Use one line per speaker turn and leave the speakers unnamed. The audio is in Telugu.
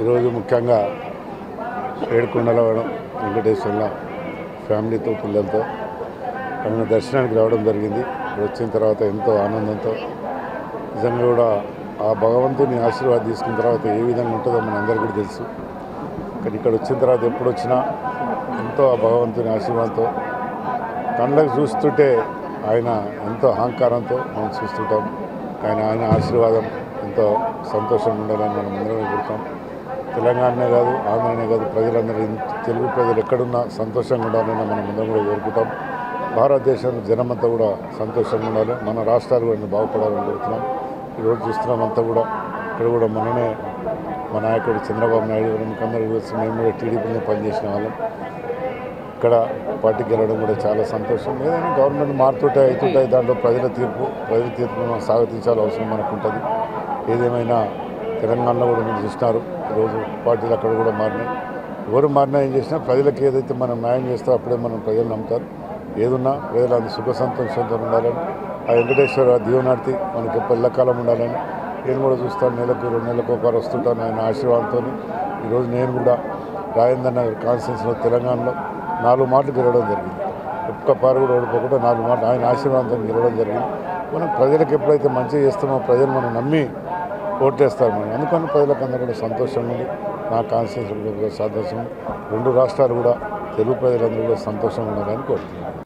ఈరోజు ముఖ్యంగా ఏడుకొండలో వెంకటేశ్వరంలో ఫ్యామిలీతో పిల్లలతో ఆయన దర్శనానికి రావడం జరిగింది. వచ్చిన తర్వాత ఎంతో ఆనందంతో నిజంగా కూడా ఆ భగవంతుని ఆశీర్వాదం తీసుకున్న తర్వాత ఏ విధంగా ఉంటుందో మన అందరికీ కూడా తెలుసు. కానీ ఇక్కడ వచ్చిన తర్వాత ఎప్పుడు వచ్చినా ఎంతో ఆ భగవంతుని ఆశీర్వాదంతో కళ్ళకు చూస్తుంటే ఆయన ఎంతో అహంకారంతో మనం చూస్తుంటాం. ఆయన ఆయన ఆశీర్వాదం ఎంతో సంతోషంగా ఉండాలని మనం అందరం కోరుతాం తెలంగాణనే కాదు ఆంధ్రనే కాదు ప్రజలందరూ తెలుగు ప్రజలు ఎక్కడున్నా సంతోషంగా ఉండాలని మనం అందరం కూడా కోరుకుంటాం. భారతదేశం జనమంతా కూడా సంతోషంగా ఉండాలి. మన రాష్ట్రాలు కూడా బాగుపడాలని కోరుతున్నాం. ఈరోజు చూస్తున్నాం అంతా కూడా. ఇక్కడ కూడా మననే మా నాయకుడు చంద్రబాబు నాయుడు గారు మనకందరూ కలిసి మేము కూడా టీడీపీలో పనిచేసిన వాళ్ళం. ఇక్కడ పార్టీకి వెళ్ళడం కూడా చాలా సంతోషం. ఏదైనా గవర్నమెంట్ మారుతుంటే అవుతుంటాయి దాంట్లో ప్రజల తీర్పు ప్రజల తీర్పును మనం స్వాగతించాల్సిన అవసరం మనకు ఉంటుంది. ఏదేమైనా తెలంగాణలో కూడా మీరు చూసినారు ఈరోజు పార్టీలు అక్కడ కూడా మారినాయి. ఎవరు మారినా ఏం చేసినా ప్రజలకు ఏదైతే మనం న్యాయం చేస్తారో అప్పుడే మనం ప్రజలు నమ్ముతారు. ఏదున్నా ప్రజలు అంత సుఖ సంతోషంతో ఉండాలని ఆ వెంకటేశ్వర దీవనార్తి మనకి ఎల్లకాలం ఉండాలని నేను కూడా చూస్తాను. నెలకు రెండు నెలలకు ఒకరు వస్తుంటాను ఆయన ఆశీర్వాదంతో ఈరోజు నేను కూడా రాజేంద్ర నగర్ కాన్స్టిట్యూన్స్లో తెలంగాణలో నాలుగు మాటలు గెలవడం జరిగింది. ఒక్క పారు కూడా ఓడిపోకుండా నాలుగు మాటలు ఆయన ఆశీర్వాదంతో గెలవడం జరిగింది. మనం ప్రజలకు ఎప్పుడైతే మంచిగా చేస్తామో ప్రజలు మనం నమ్మి ఓట్లేస్తారు మేము అందుకని ప్రజలకందరూ కూడా సంతోషం ఉంది నా కాన్స్టిట్యూషన్ కూడా సంతోషం రెండు రాష్ట్రాలు కూడా తెలుగు ప్రజలందరూ కూడా సంతోషంగా ఉండాలని కోరుతున్నాను.